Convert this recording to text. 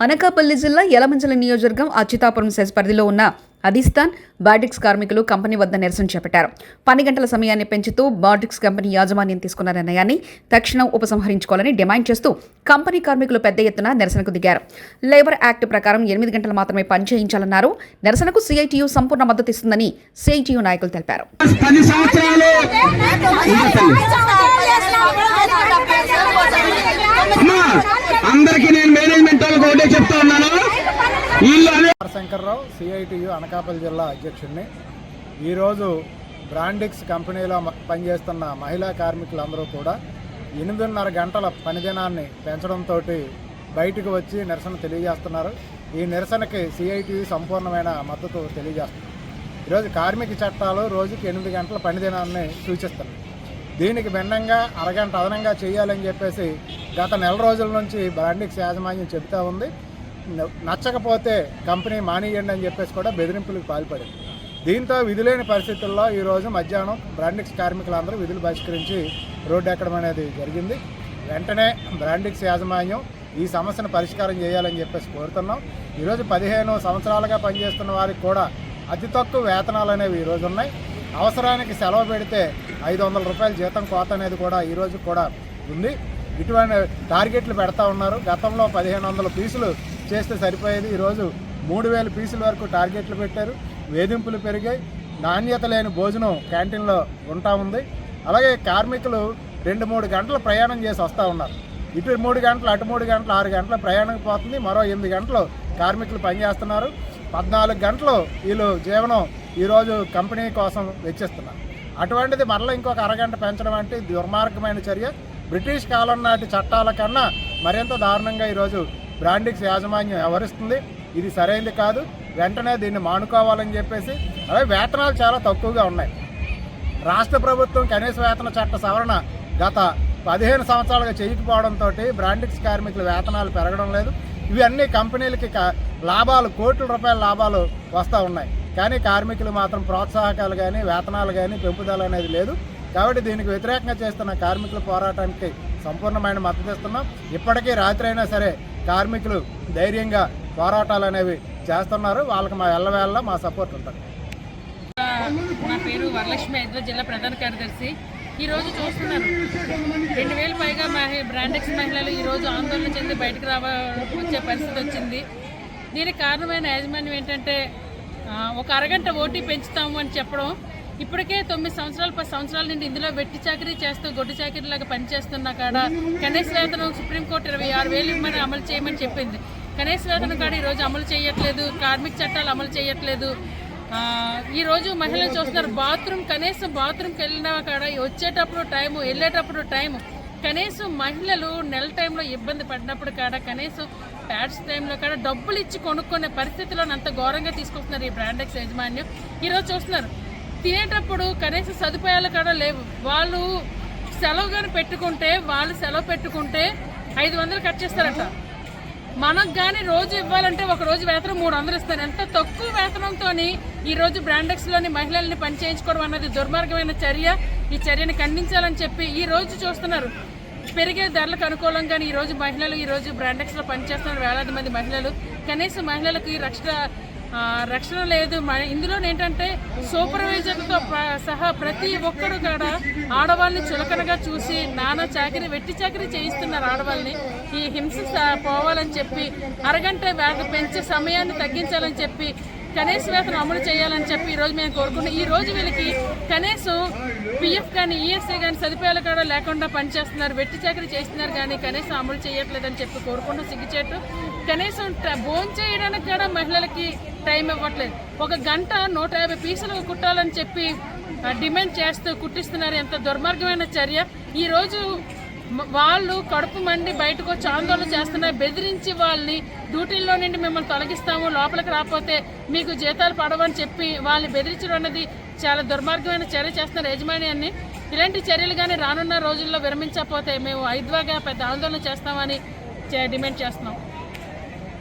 అనకాపల్లి జిల్లా యలమంచల నియోజకవర్గం అచ్యుతాపురం సెస్ పరిధిలో ఉన్న అదిస్తాన్ బాటిక్స్ కార్మికులు కంపెనీ వద్ద నిరసన చేపట్టారు పని గంటల సమయాన్ని పెంచుతూ బాటిక్స్ కంపెనీ యాజమాన్యం తీసుకున్న నిర్ణయాన్ని తక్షణం ఉపసంహరించుకోవాలని డిమాండ్ చేస్తూ కంపెనీ కార్మికులు పెద్ద ఎత్తున నిరసనకు దిగారు లేబర్ యాక్ట్ ప్రకారం ఎనిమిది గంటలు మాత్రమే పని చేయించాలన్నారు నిరసనకు సిఐటియు సంపూర్ణ మద్దతు ఇస్తుందని సిఐటియు నాయకులు తెలిపారు పది సంవత్సరాలు అమ్మా అందరికి నేను మేనేజ్మెంట్ వాళ్ళకి ఒకటే చెప్తా ఉన్నాను వీళ్ళు అనే ఆర్ శంకర్రావు సిఐటియు అనకాపల్లి జిల్లా అధ్యక్షుడిని ఈరోజు బ్రాండిక్స్ కంపెనీలో పనిచేస్తున్న మహిళా కార్మికులందరూ కూడా ఎనిమిదిన్నర గంటల పనిదినాన్ని పెంచడంతో బయటకు వచ్చి నిరసన తెలియజేస్తున్నారు. ఈ నిరసనకి సిఐటియు సంపూర్ణమైన మద్దతు తెలియజేస్తున్నారు. ఈరోజు కార్మిక చట్టాలు రోజుకి ఎనిమిది గంటల పనిదినాన్ని సూచిస్తున్నాయి. దీనికి భిన్నంగా అరగంట అదనంగా చేయాలని చెప్పేసి గత నెల రోజుల నుంచి బ్రాండిక్స్ యాజమాన్యం చెబుతూ ఉంది. నచ్చకపోతే కంపెనీ మానేయండి అని చెప్పేసి కూడా బెదిరింపులకు పాల్పడింది. దీంతో విధులేని పరిస్థితుల్లో ఈరోజు మధ్యాహ్నం బ్రాండిక్స్ కార్మికులందరూ విధులు బహిష్కరించి రోడ్డు ఎక్కడం అనేది జరిగింది. వెంటనే బ్రాండిక్స్ యాజమాన్యం ఈ సమస్యను పరిష్కారం చేయాలని చెప్పేసి కోరుతున్నాం. ఈరోజు పదిహేను సంవత్సరాలుగా పనిచేస్తున్న వారికి కూడా అతి తక్కువ వేతనాలు అనేవి ఈరోజు ఉన్నాయి. అవసరానికి సెలవు పెడితే ఐదు వందల రూపాయల జీతం కోత అనేది కూడా ఈరోజు కూడా ఉంది. ఇటువంటి టార్గెట్లు పెడతా ఉన్నారు. గతంలో పదిహేను వందల పీసులు చేస్తే సరిపోయేది. ఈరోజు మూడు వేల పీసుల వరకు టార్గెట్లు పెట్టారు. వేధింపులు పెరిగాయి. నాణ్యత లేని భోజనం క్యాంటీన్లో ఉంటా ఉంది. అలాగే కార్మికులు రెండు మూడు గంటలు ప్రయాణం చేసి వస్తూ ఉన్నారు. ఇటు మూడు గంటలు అటు మూడు గంటలు ఆరు గంటల ప్రయాణం పోతుంది. మరో ఎనిమిది గంటలు కార్మికులు పనిచేస్తున్నారు. పద్నాలుగు గంటలు వీళ్ళు జీవనం ఈరోజు కంపెనీ కోసం వెచ్చిస్తున్నారు. అటువంటిది మరలా ఇంకొక అరగంట పెంచడం అంటే దుర్మార్గమైన చర్య. బ్రిటిష్ కాలం నాటి చట్టాల కన్నా మరింత దారుణంగా ఈరోజు బ్రాండిక్స్ యాజమాన్యం వ్యవహరిస్తుంది ఇది సరైనది కాదు. వెంటనే దీన్ని మానుకోవాలని చెప్పేసి అలాగే వేతనాలు చాలా తక్కువగా ఉన్నాయి. రాష్ట్ర ప్రభుత్వం కనీస వేతన చట్ట సవరణ గత పదిహేను సంవత్సరాలుగా చేయకపోవడంతో బ్రాండిక్స్ కార్మికుల వేతనాలు పెరగడం లేదు. ఇవన్నీ కంపెనీలకి లాభాలు కోట్ల రూపాయల లాభాలు వస్తూ ఉన్నాయి. కానీ కార్మికులు మాత్రం ప్రోత్సాహకాలు కానీ వేతనాలు కానీ పెంపుదల అనేది లేదు. కాబట్టి దీనికి వ్యతిరేకంగా చేస్తున్న కార్మికుల పోరాటానికి సంపూర్ణమైన మద్దతు ఇస్తున్నాం. ఇప్పటికీ రాత్రి అయినా సరే కార్మికులు ధైర్యంగా పోరాటాలు అనేవి చేస్తున్నారు. వాళ్ళకి మా ఎల్లవేళ్ళ మా సపోర్ట్ ఉంటుంది. నా పేరు వరలక్ష్మి. హైదరాబాద్ జిల్లా ప్రధాన కార్యదర్శి. ఈరోజు చూస్తున్నాను చూస్తున్నారు. రెండు వేలు పైగా మహి బ్రాండెక్స్ మహిళలు ఈరోజు ఆందోళన చెంది బయటకు రావ వచ్చే పరిస్థితి వచ్చింది. దీనికి కారణమైన యాజమాన్యం ఏంటంటే ఒక అరగంట ఓటీ పెంచుతాము అని చెప్పడం ఇప్పటికే తొమ్మిది సంవత్సరాలు పది సంవత్సరాల నుండి ఇందులో వెట్టి చాకరీ చేస్తూ గొడ్డు చాకరీలాగా పనిచేస్తున్న కాడ కనీస వేతనం సుప్రీంకోర్టు ఇరవై ఆరు వేలు ఇవ్వమని అమలు చేయమని చెప్పింది. కనీస వేతనం కాడ ఈరోజు అమలు చేయట్లేదు కార్మిక చట్టాలు అమలు చేయట్లేదు. ఈరోజు మహిళలు చూస్తున్నారు బాత్రూమ్ కనీసం బాత్రూమ్కి వెళ్ళిన కాడ వచ్చేటప్పుడు టైము వెళ్ళేటప్పుడు టైము. కనీసం మహిళలు నెల టైంలో ఇబ్బంది పడినప్పుడు కాడ కనీసం ప్యాడ్స్ టైంలో కాడ డబ్బులు ఇచ్చి కొనుక్కునే పరిస్థితిలో అంత ఘోరంగా తీసుకొస్తున్నారు ఈ బ్రాండెక్స్ యాజమాన్యం. ఈరోజు చూస్తున్నారు తినేటప్పుడు కనీస సదుపాయాలు కూడా లేవు. వాళ్ళు సెలవు కానీ పెట్టుకుంటే వాళ్ళు సెలవు పెట్టుకుంటే ఐదు వందలు కట్ చేస్తారట. మనకు కానీ రోజు ఇవ్వాలంటే ఒక రోజు వేతనం మూడు వందలు ఇస్తారు ఎంత తక్కువ వేతనంతో ఈరోజు బ్రాండెక్స్లోని మహిళల్ని పని చేయించుకోవడం అన్నది దుర్మార్గమైన చర్య. ఈ చర్యని ఖండించాలని చెప్పి ఈ రోజు చూస్తున్నారు. పెరిగే ధరలకు అనుకూలంగానే ఈరోజు మహిళలు ఈరోజు బ్రాండెక్స్లో పనిచేస్తున్నారు పనిచేస్తున్న వేలాది మంది మహిళలు కనీసం మహిళలకు ఈ రక్షణ రక్షణ లేదు. మ- ఇందులో ఏంటంటే సూపర్వైజర్తో సహా ప్రతి ఒక్కరు కూడా ఆడవాళ్ళని చులకనగా చూసి నానా చాకరీ వెట్టి చాకరీ చేయిస్తున్నారు ఆడవాళ్ళని. ఈ హింస పోవాలని చెప్పి అరగంట వేత పెంచే సమయాన్ని తగ్గించాలని చెప్పి కనీస వేతనం అమలు చేయాలని చెప్పి ఈ రోజు మేము కోరుకుంటున్నాం. ఈ రోజు వీళ్ళకి కనీసం పిఎఫ్ కానీ ఈఎస్ఐ కానీ సదుపాయాలు కూడా లేకుండా పనిచేస్తున్నారు. వెట్టి చాకరీ చేస్తున్నారు కానీ కనీసం అమలు చేయట్లేదని చెప్పి కోరుకుంటూ సిగ్గుచేటు. కనీసం భోజనం చేయడానికి కూడా మహిళలకి టైం ఇవ్వట్లేదు. ఒక గంట నూట యాభై పీసులు కుట్టాలని చెప్పి డిమాండ్ చేస్తూ కుట్టిస్తున్నారు. ఎంత దుర్మార్గమైన చర్య. ఈరోజు వాళ్ళు కడుపు మండి బయటకు వచ్చి ఆందోళన చేస్తున్నారు. బెదిరించి వాళ్ళని డ్యూటీల్లో నుండి మిమ్మల్ని తొలగిస్తాము లోపలికి రాకపోతే మీకు జీతాలు పడవని చెప్పి వాళ్ళని బెదిరించడం అన్నది చాలా దుర్మార్గమైన చర్య చేస్తున్నారు యజమాన్యాన్ని ఇలాంటి చర్యలు కానీ రానున్న రోజుల్లో విరమించకపోతే మేము ఐద్వాగా పెద్ద ఆందోళన చేస్తామని చే- డిమాండ్ చేస్తున్నాం.